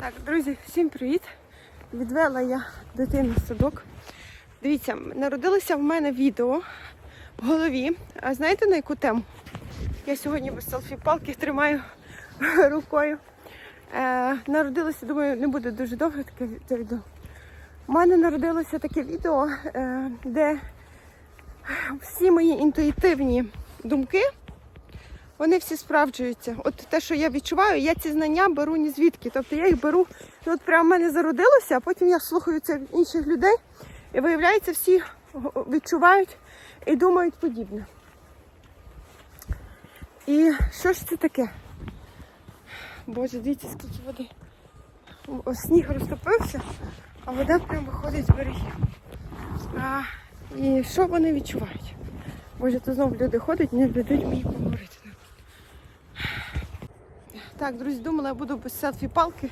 Так, друзі, всім привіт! Відвела я дитину в садок. Дивіться, народилося в мене відео в голові. А знаєте на яку тему? Я сьогодні без селфі-палки тримаю рукою. Е, народилося, думаю, не буде дуже довго таке відео. У мене народилося таке відео, е, де всі мої інтуїтивні думки вони всі справджуються. От те, що я відчуваю, я ці знання беру ні звідки. Тобто я їх беру, ну, от прямо в мене зародилося, а потім я слухаю це інших людей, і виявляється, всі відчувають і думають подібне. І що ж це таке? Боже, дивіться, скільки води. О, Сніг розтопився, а вода прямо виходить з берегів. А, і що вони відчувають? Боже, то знову люди ходять не дадуть мені поговорити. Так, друзі, думала, я буду без селфі-палки,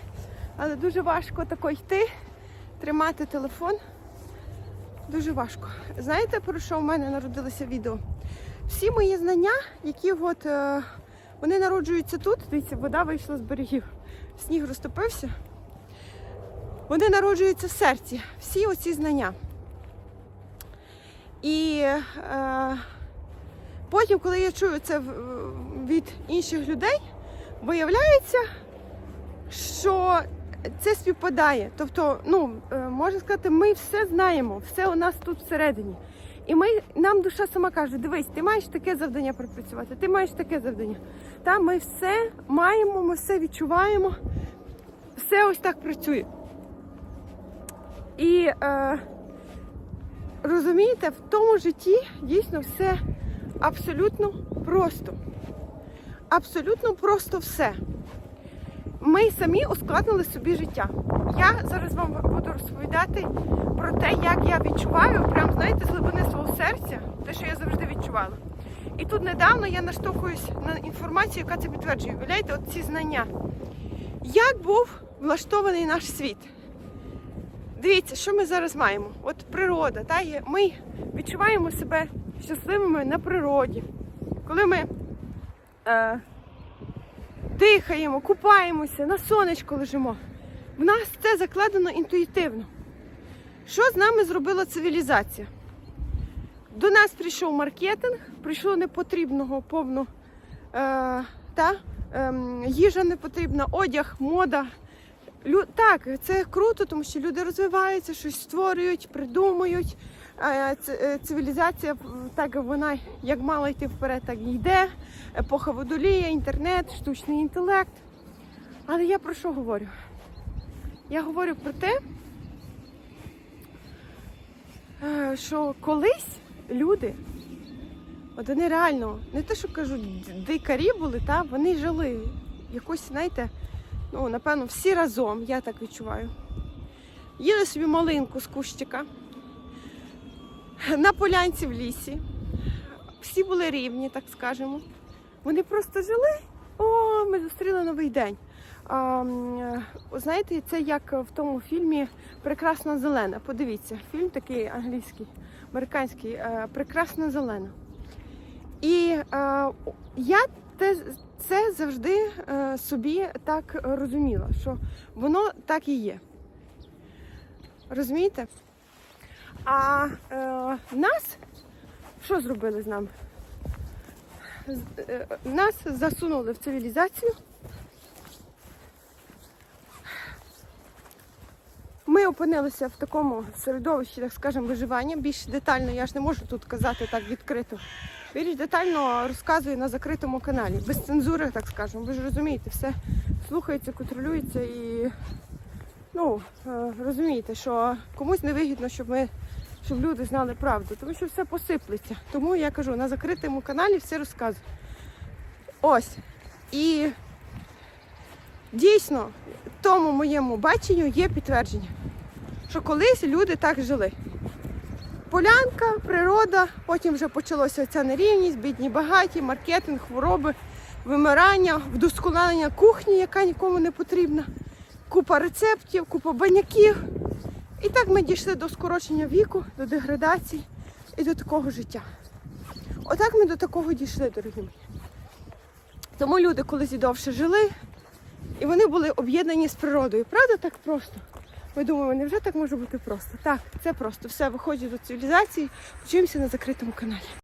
але дуже важко тако йти, тримати телефон. Дуже важко. Знаєте, про що в мене народилося відео? Всі мої знання, які от, е, вони народжуються тут, дивіться, вода вийшла з берегів, сніг розтопився. Вони народжуються в серці, всі оці знання. І е, потім, коли я чую це від інших людей, виявляється, що це співпадає. Тобто, ну, е, можна сказати, ми все знаємо, все у нас тут всередині. І ми, нам душа сама каже, дивись, ти маєш таке завдання пропрацювати, ти маєш таке завдання. Та ми все маємо, ми все відчуваємо, все ось так працює. І е, розумієте, в тому житті дійсно все абсолютно просто. Абсолютно просто все. Ми самі ускладнили собі життя. Я зараз вам буду розповідати про те, як я відчуваю, прям знаєте, з глибини свого серця, те, що я завжди відчувала. І тут недавно я наштовхуюсь на інформацію, яка це підтверджує. Уявляєте, от ці знання. Як був влаштований наш світ? Дивіться, що ми зараз маємо. От природа, та, є- ми відчуваємо себе щасливими на природі. Коли ми дихаємо, купаємося, на сонечку лежимо. В нас це закладено інтуїтивно. Що з нами зробила цивілізація? До нас прийшов маркетинг, прийшло непотрібного повно е, та, ем, їжа не потрібна, одяг, мода. Лю... Так, це круто, тому що люди розвиваються, щось створюють, придумують. Е, е, Цивілізація так вона як мала йти вперед, так і йде. Епоха водолія, інтернет, штучний інтелект. Але я про що говорю? Я говорю про те, е, що колись люди, от вони реально, не те, що кажуть, дикарі були, та, вони жили якось, знаєте, ну, напевно, всі разом, я так відчуваю. Їли собі малинку з кущика на полянці в лісі. Всі були рівні, так скажемо. Вони просто жили. О, ми зустріли новий день. А, знаєте, це як в тому фільмі Прекрасна зелена. Подивіться, фільм такий англійський, американський, е, Прекрасна зелена. І е, я те, це завжди е, собі так розуміла, що воно так і є. Розумієте? А е, нас що зробили з нами? Е, Нас засунули в цивілізацію. Ми опинилися в такому середовищі, так скажемо, виживання. Більш детально я ж не можу тут казати так відкрито. Більш детально розказую на закритому каналі, без цензури, так скажемо. Ви ж розумієте, все слухається, контролюється і ну, е, розумієте, що комусь не вигідно, щоб ми щоб люди знали правду, тому що все посиплеться. Тому я кажу, на закритому каналі все розказую. Ось. І дійсно, тому моєму баченню є підтвердження, що колись люди так жили. Полянка, природа, потім вже почалося ця нерівність, бідні багаті, маркетинг, хвороби, вимирання, вдосконалення кухні, яка нікому не потрібна, купа рецептів, купа баняків. І так ми дійшли до скорочення віку, до деградації і до такого життя. Отак ми до такого дійшли, дорогі мої. Тому люди колись і довше жили, І вони були об'єднані з природою. Правда, так просто? Ми думаємо, невже так може бути просто? Так, це просто. Все, виходжу до цивілізації. Почуємося на закритому каналі.